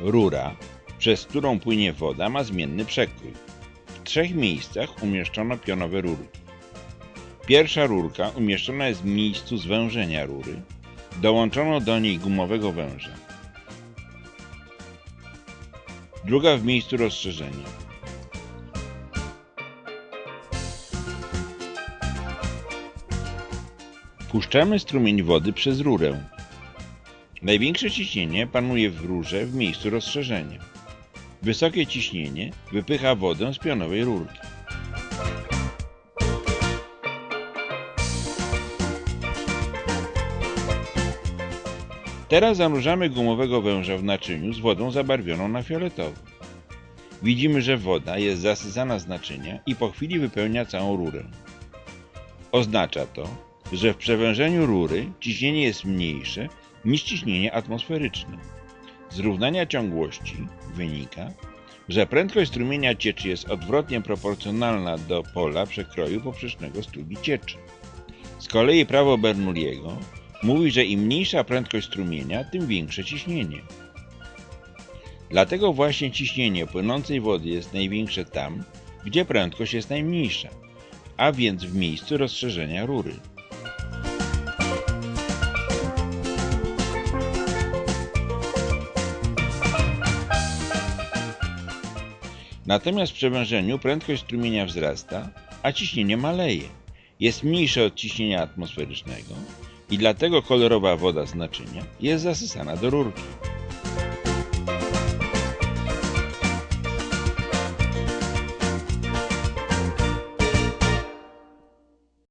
Rura, przez którą płynie woda, ma zmienny przekrój. W trzech miejscach umieszczono pionowe rurki. Pierwsza rurka umieszczona jest w miejscu zwężenia rury. Dołączono do niej gumowego węża. Druga w miejscu rozszerzenia. Puszczamy strumień wody przez rurę. Największe ciśnienie panuje w rurze w miejscu rozszerzenia. Wysokie ciśnienie wypycha wodę z pionowej rurki. Teraz zanurzamy gumowego węża w naczyniu z wodą zabarwioną na fioletowo. Widzimy, że woda jest zasycana z naczynia i po chwili wypełnia całą rurę. Oznacza to, że w przewężeniu rury ciśnienie jest mniejsze niż ciśnienie atmosferyczne. Z równania ciągłości wynika, że prędkość strumienia cieczy jest odwrotnie proporcjonalna do pola przekroju poprzecznego strugi cieczy. Z kolei prawo Bernoulliego mówi, że im mniejsza prędkość strumienia, tym większe ciśnienie. Dlatego właśnie ciśnienie płynącej wody jest największe tam, gdzie prędkość jest najmniejsza, a więc w miejscu rozszerzenia rury. Natomiast w przewężeniu prędkość strumienia wzrasta, a ciśnienie maleje. Jest mniejsze od ciśnienia atmosferycznego i dlatego kolorowa woda z naczynia jest zasysana do rurki.